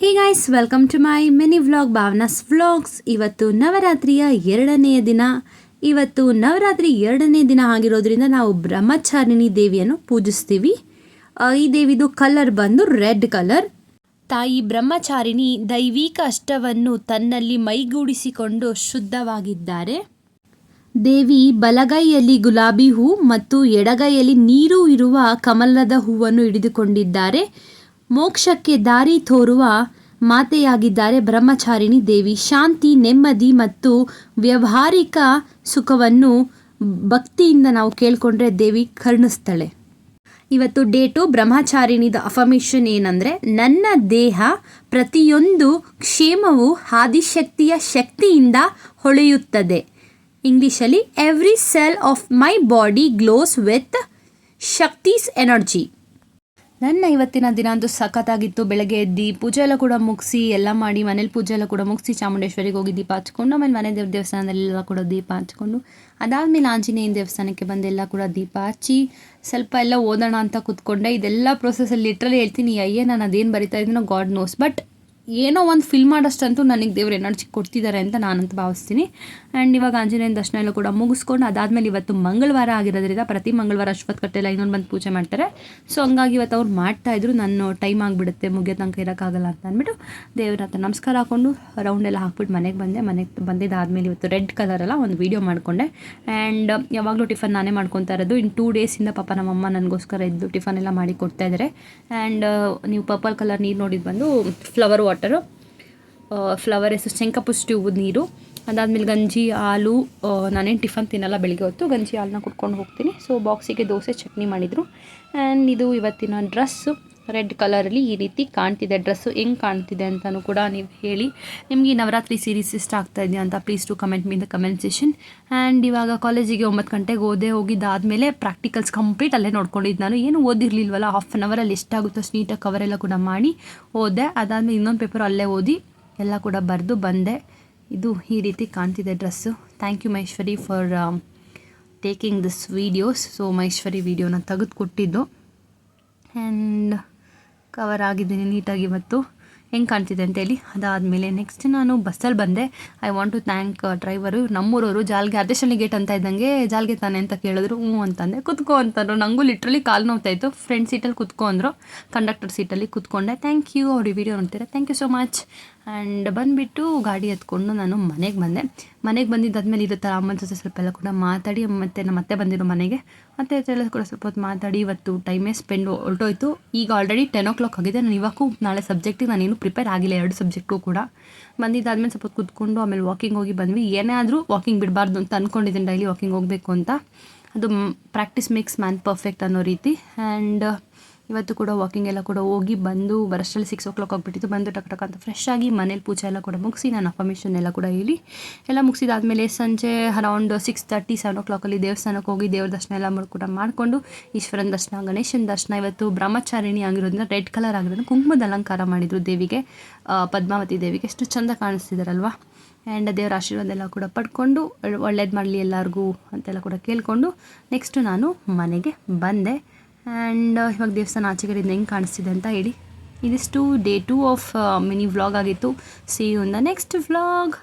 Hey guys welcome to my mini vlog Bhavana's vlogs ಇವತ್ತು ನವರಾತ್ರಿಯ ಎರಡನೆಯ ದಿನ. ಇವತ್ತು ನವರಾತ್ರಿ ಎರಡನೇ ದಿನ ಆಗಿರೋದ್ರಿಂದ ನಾವು ಬ್ರಹ್ಮಚಾರಿಣಿ ದೇವಿಯನ್ನು ಪೂಜಿಸ್ತೀವಿ. ಈ ದೇವಿದು ಕಲರ್ ಬಂದು ರೆಡ್ ಕಲರ್ ತಾಯಿ ಬ್ರಹ್ಮಚಾರಿಣಿ ದೈವಿಕ ಅಷ್ಟವನ್ನು ತನ್ನಲ್ಲಿ ಮೈಗೂಡಿಸಿಕೊಂಡು ಶುದ್ಧವಾಗಿದ್ದಾರೆ. ದೇವಿ ಬಲಗೈಯಲ್ಲಿ ಗುಲಾಬಿ ಹೂ ಮತ್ತು ಎಡಗೈಯಲ್ಲಿ ನೀರು ಇರುವ ಕಮಲದ ಹೂವನ್ನು ಹಿಡಿದುಕೊಂಡಿದ್ದಾರೆ. ಮೋಕ್ಷಕ್ಕೆ ದಾರಿ ತೋರುವ ಮಾತೆಯಾಗಿದ್ದಾರೆ ಬ್ರಹ್ಮಚಾರಿಣಿ ದೇವಿ. ಶಾಂತಿ, ನೆಮ್ಮದಿ ಮತ್ತು ವ್ಯಾವಹಾರಿಕ ಸುಖವನ್ನು ಭಕ್ತಿಯಿಂದ ನಾವು ಕೇಳಿಕೊಂಡ್ರೆ ದೇವಿ ಕರುಣಿಸ್ತಾಳೆ. ಇವತ್ತು ಡೇಟು ಬ್ರಹ್ಮಚಾರಿಣಿದ ಅಫರ್ಮೇಷನ್ ಏನಂದರೆ, ನನ್ನ ದೇಹ ಪ್ರತಿಯೊಂದು ಕ್ಷೇಮವು ಆದಿಶಕ್ತಿಯ ಶಕ್ತಿಯಿಂದ ಹೊಳೆಯುತ್ತದೆ. ಇಂಗ್ಲೀಷಲ್ಲಿ every cell of my body glows with Shakti's energy ನನ್ನ ಇವತ್ತಿನ ದಿನ ಅಂತೂ ಸಖತ್ತಾಗಿತ್ತು. ಬೆಳಗ್ಗೆ ಎದ್ದು ಪೂಜೆ ಎಲ್ಲ ಕೂಡ ಮುಗಿಸಿ, ಎಲ್ಲ ಮಾಡಿ, ಮನೇಲಿ ಪೂಜೆ ಎಲ್ಲ ಕೂಡ ಮುಗಿಸಿ ಚಾಮುಂಡೇಶ್ವರಿಗೆ ಹೋಗಿ ದೀಪ ಹಚ್ಕೊಂಡು ಆಮೇಲೆ ಮನೆ ದೇವ್ರ ದೇವಸ್ಥಾನದಲ್ಲೆಲ್ಲ ಕೂಡ ದೀಪ ಹಚ್ಕೊಂಡು ಅದಾದಮೇಲೆ ಆಂಜನೇಯನ ದೇವಸ್ಥಾನಕ್ಕೆ ಬಂದು ಎಲ್ಲ ಕೂಡ ದೀಪ ಹಚ್ಚಿ, ಸ್ವಲ್ಪ ಎಲ್ಲ ಓದೋಣ ಅಂತ ಕೂತ್ಕೊಂಡೆ. ಇದೆಲ್ಲ ಪ್ರೊಸೆಸಲ್ಲಿ ಲಿಟ್ರಲಿ ಹೇಳ್ತೀನಿ ಅಯ್ಯೇ ನಾನು ಅದೇನು ಬರಿತಾ ಇದ್ದೀನೋ ಗಾಡ್ ನೋಸ್ ಬಟ್ ಏನೋ ಒಂದು ಫಿಲ್ ಮಾಡೋಷ್ಟಂತೂ ನನಗೆ ದೇವ್ರು ಎನರ್ಜಿ ಕೊಡ್ತಿದ್ದಾರೆ ಅಂತ ನಾನಂತೂ ಭಾವಿಸ್ತೀನಿ. ಆ್ಯಂಡ್ ಇವಾಗ ಆಂಜನೇಯನ ದರ್ಶನ ಎಲ್ಲ ಕೂಡ ಮುಗಿಸ್ಕೊಂಡು ಅದಾದಮೇಲೆ ಇವತ್ತು ಮಂಗಳವಾರ ಆಗಿರೋದ್ರಿಂದ ಪ್ರತಿ ಮಂಗಳವಾರ ಅಶ್ವತ್ ಕಟ್ಟೆಲ್ಲ ಇನ್ನೊಂದು ಬಂದು ಪೂಜೆ ಮಾಡ್ತಾರೆ. ಸೊ ಹಂಗಾಗಿ ಇವತ್ತು ಅವ್ರು ಮಾಡ್ತಾ ಇದ್ರು. ನಾನು ಟೈಮ್ ಆಗಿಬಿಡುತ್ತೆ ಮುಗಿಯೋ ತನಕ ಇರೋಕ್ಕಾಗಲ್ಲ ಅಂತ ಅಂದ್ಬಿಟ್ಟು ದೇವ್ರ ಹತ್ರ ನಮಸ್ಕಾರ ಹಾಕ್ಕೊಂಡು ರೌಂಡ್ ಎಲ್ಲ ಹಾಕ್ಬಿಟ್ಟು ಮನೆಗೆ ಬಂದೆ. ಮನೆಗೆ ಬಂದಿದ್ದಾದಮೇಲೆ ಇವತ್ತು ರೆಡ್ ಕಲರ್ ಎಲ್ಲ ಒಂದು ವೀಡಿಯೋ ಮಾಡಿಕೊಂಡೆ. ಆ್ಯಂಡ್ ಯಾವಾಗಲೂ ಟಿಫನ್ ನಾನೇ ಮಾಡ್ಕೊತಾ ಇರೋದು. ಇನ್ನು ಟೂ ಡೇಸಿಂದ ಪಾಪ ನಮ್ಮಮ್ಮ ನನಗೋಸ್ಕರ ಇದ್ದು ಟಿಫನ್ ಎಲ್ಲ ಮಾಡಿ ಕೊಡ್ತಾ ಇದ್ದಾರೆ ಆ್ಯಂಡ್ ನೀವು ಪರ್ಪಲ್ ಕಲರ್ ನೀರು ನೋಡಿದ್ದು ಬಂದು ಫ್ಲವರ್ ವಾಟರು ಫ್ಲವರ್ ಎಸ್ ಶಂಕಪುಷ್ಟಿ ಹೂವು, ನೀರು, ಅದಾದಮೇಲೆ ಗಂಜಿ, ಹಾಲು ನಾನೇನು ಟಿಫನ್ ತಿನ್ನಲ್ಲ ಬೆಳಿಗ್ಗೆ ಹೊತ್ತು, ಗಂಜಿ, ಹಾಲನ್ನ ಕುಟ್ಕೊಂಡು ಹೋಗ್ತೀನಿ. ಸೊ ಬಾಕ್ಸಿಗೆ ದೋಸೆ, ಚಟ್ನಿ ಮಾಡಿದರು. ಆ್ಯಂಡ್ ಇದು ಇವತ್ತಿನ ಡ್ರೆಸ್ಸು ರೆಡ್ ಕಲರಲ್ಲಿ ಈ ರೀತಿ ಕಾಣ್ತಿದೆ. ಡ್ರೆಸ್ಸು ಹೆಂಗೆ ಕಾಣ್ತಿದೆ ಅಂತಲೂ ಕೂಡ ನೀವು ಹೇಳಿ. ನಿಮಗೆ ನವರಾತ್ರಿ ಸೀರೀಸ್ ಇಷ್ಟ ಆಗ್ತಾ ಇದೆಯಾ ಅಂತ please to comment mean the comment session and ಇವಾಗ ಕಾಲೇಜಿಗೆ ಒಂಬತ್ತು ಗಂಟೆಗೆ ಓದೇ ಹೋಗಿದ್ದಾದಮೇಲೆ ಪ್ರಾಕ್ಟಿಕಲ್ಸ್ ಕಂಪ್ಲೀಟ್ ಅಲ್ಲೇ ನೋಡ್ಕೊಂಡಿದ್ದು ನಾನು. ಏನು ಓದಿರಲಿಲ್ವಲ್ಲ ಹಾಫ್ ಆನ್ ಅವರಲ್ಲಿ ಎಷ್ಟಾಗುತ್ತೋ ಅಷ್ಟು ನೀಟಾಗಿ ಕವರೆಲ್ಲ ಕೂಡ ಮಾಡಿ ಓದೆ. ಅದಾದಮೇಲೆ ಇನ್ನೊಂದು ಪೇಪರ್ ಅಲ್ಲೇ ಓದಿ ಎಲ್ಲ ಕೂಡ ಬರೆದು ಬಂದೆ. ಇದು ಈ ರೀತಿ ಕಾಣ್ತಿದೆ dress. Thank you Maheshwari for taking this videos so Maheshwari ವೀಡಿಯೋನ ತೆಗೆದುಕೊಟ್ಟಿದ್ದು. ಆ್ಯಂಡ್ ಕವರ್ ಆಗಿದ್ದೀನಿ ನೀಟಾಗಿ ಇವತ್ತು ಹೆಂಗೆ ಕಾಣ್ತಿದೆ ಅಂತೇಳಿ ಅದಾದಮೇಲೆ ನೆಕ್ಸ್ಟ್ ನಾನು ಬಸ್ಸಲ್ಲಿ ಬಂದೆ. I want to thank driver ನಮ್ಮೂರವರು ಜಾಲ್ಗೆ ಅರ್ಧಶನಿ ಗೇಟ್ ಅಂತ ಇದ್ದಂಗೆ ಜಾಲ್ಗೆ ತಾನೆ ಅಂತ ಕೇಳಿದ್ರು. ಹ್ಞೂ ಅಂತಂದೆ. ಕುತ್ಕೋ ಅಂತಂದ್ರು. ನನಗೂ ಲಿಟ್ರಲಿ ಕಾಲು ನೋವ್ತಾಯಿತ್ತು. ಫ್ರೆಂಡ್ ಸೀಟಲ್ಲಿ ಕುತ್ಕೊಂಡ್ರು ಕಂಡಕ್ಟರ್ ಸೀಟಲ್ಲಿ ಕುತ್ಕೊಂಡೆ. ಥ್ಯಾಂಕ್ ಯು ಅವ್ರಿ ವಿಡಿಯೋ ನೋಡ್ತೀರಾ thank you so much and ಬಂದುಬಿಟ್ಟು ಗಾಡಿ ಎತ್ಕೊಂಡು ನಾನು ಮನೆಗೆ ಬಂದೆ. ಮನೆಗೆ ಬಂದಿದ್ದಾದ್ಮೇಲೆ ಥರ ಅಮ್ಮನ ಜೊತೆ ಸ್ವಲ್ಪ ಎಲ್ಲ ಕೂಡ ಮಾತಾಡಿ, ಮತ್ತೆ ನಮ್ಮ ಅತ್ತೆ ಬಂದಿರೋ ಮನೆಗೆ. ಮತ್ತೆ ಎಲ್ಲ ಕೂಡ ಸ್ವಲ್ಪ ಹೊತ್ತು ಮಾತಾಡಿ, ಇವತ್ತು ಟೈಮೇ ಸ್ಪೆಂಡ್ ಹೊರಟೋಯ್ತು. ಈಗ ಆಲ್ರೆಡಿ ಟೆನ್ ಓ ಕ್ಲಾಕ್ ಆಗಿದೆ. ನಾನು ಇವಾಗೂ ನಾಳೆ ಸಬ್ಜೆಕ್ಟಿಗೆ ನಾನೇನು ಪ್ರಿಪೇರ್ ಆಗಿಲ್ಲ, ಎರಡು ಸಬ್ಜೆಕ್ಟು ಕೂಡ. ಬಂದಿದ್ದಾದ್ಮೇಲೆ ಸ್ವಲ್ಪ ಕೂತ್ಕೊಂಡು ಆಮೇಲೆ ವಾಕಿಂಗ್ ಹೋಗಿ ಬಂದ್ವಿ. ಏನೇ ಆದರೂ ವಾಕಿಂಗ್ ಬಿಡಬಾರ್ದು ಅಂತ ಅಂದ್ಕೊಂಡಿದ್ದೀನಿ ಡೈಲಿ ವಾಕಿಂಗ್ ಹೋಗಬೇಕು ಅಂತ. ಅದು ಪ್ರಾಕ್ಟೀಸ್ ಮೇಕ್ಸ್ ಮ್ಯಾನ್ ಪರ್ಫೆಕ್ಟ್ ಅನ್ನೋ ರೀತಿ. ಆ್ಯಂಡ್ ಇವತ್ತು ಕೂಡ ವಾಕಿಂಗ್ ಎಲ್ಲ ಕೂಡ ಹೋಗಿ ಬಂದು ಬರಷ್ಟರಲ್ಲಿ ಸಿಕ್ಸ್ ಓ ಕ್ಲಾಕ್ ಆಗಿಬಿಟ್ಟಿತ್ತು. ಬಂದು ಟಕ್ ಟಕ್ ಅಂತ ಫ್ರೆಶ್ ಆಗಿ ಮನೇಲಿ ಪೂಜೆ ಎಲ್ಲ ಕೂಡ ಮುಗಿಸಿ ನಾನು ಅಫರ್ಮೇಷನ್ ಎಲ್ಲ ಕೂಡ ಹೇಳಿ ಎಲ್ಲ ಮುಗಿಸಿದಾದ್ಮೇಲೆ ಸಂಜೆ around six thirty seven o ಕ್ಲಾಕಲ್ಲಿ ದೇವಸ್ಥಾನಕ್ಕೆ ಹೋಗಿ ದೇವ್ರ ದರ್ಶನ ಎಲ್ಲ ಕೂಡ ಮಾಡಿಕೊಂಡು ಈಶ್ವರನ ದರ್ಶನ, ಗಣೇಶನ ದರ್ಶನ ಇವತ್ತು ಬ್ರಹ್ಮಚಾರಿಣಿ ಆಗಿರೋದ್ರಿಂದ ರೆಡ್ ಕಲರ್ ಆಗಿರೋದ್ರಿಂದ ಕುಂಕುಮದ ಅಲಂಕಾರ ಮಾಡಿದರು ದೇವಿಗೆ. ಪದ್ಮಾವತಿ ದೇವಿಗೆ ಎಷ್ಟು ಚಂದ ಕಾಣಿಸ್ತಿದಾರಲ್ವಾ? ಆ್ಯಂಡ್ ದೇವರ ಆಶೀರ್ವಾದ ಎಲ್ಲ ಕೂಡ ಪಡ್ಕೊಂಡು ಒಳ್ಳೇದು ಮಾಡಲಿ ಎಲ್ಲರಿಗೂ ಅಂತೆಲ್ಲ ಕೂಡ ಕೇಳಿಕೊಂಡು ನೆಕ್ಸ್ಟು ನಾನು ಮನೆಗೆ ಬಂದೆ. ಆ್ಯಂಡ್ ಇವಾಗ ದೇವಸ್ಥಾನ ಆಚೆ ಕಡೆಯಿಂದ ಹೆಂಗೆ ಕಾಣಿಸ್ತಿದೆ ಅಂತ ಹೇಳಿ. ಇದಿಷ್ಟು day two of mini vlog ಆಗಿತ್ತು. See you in the next vlog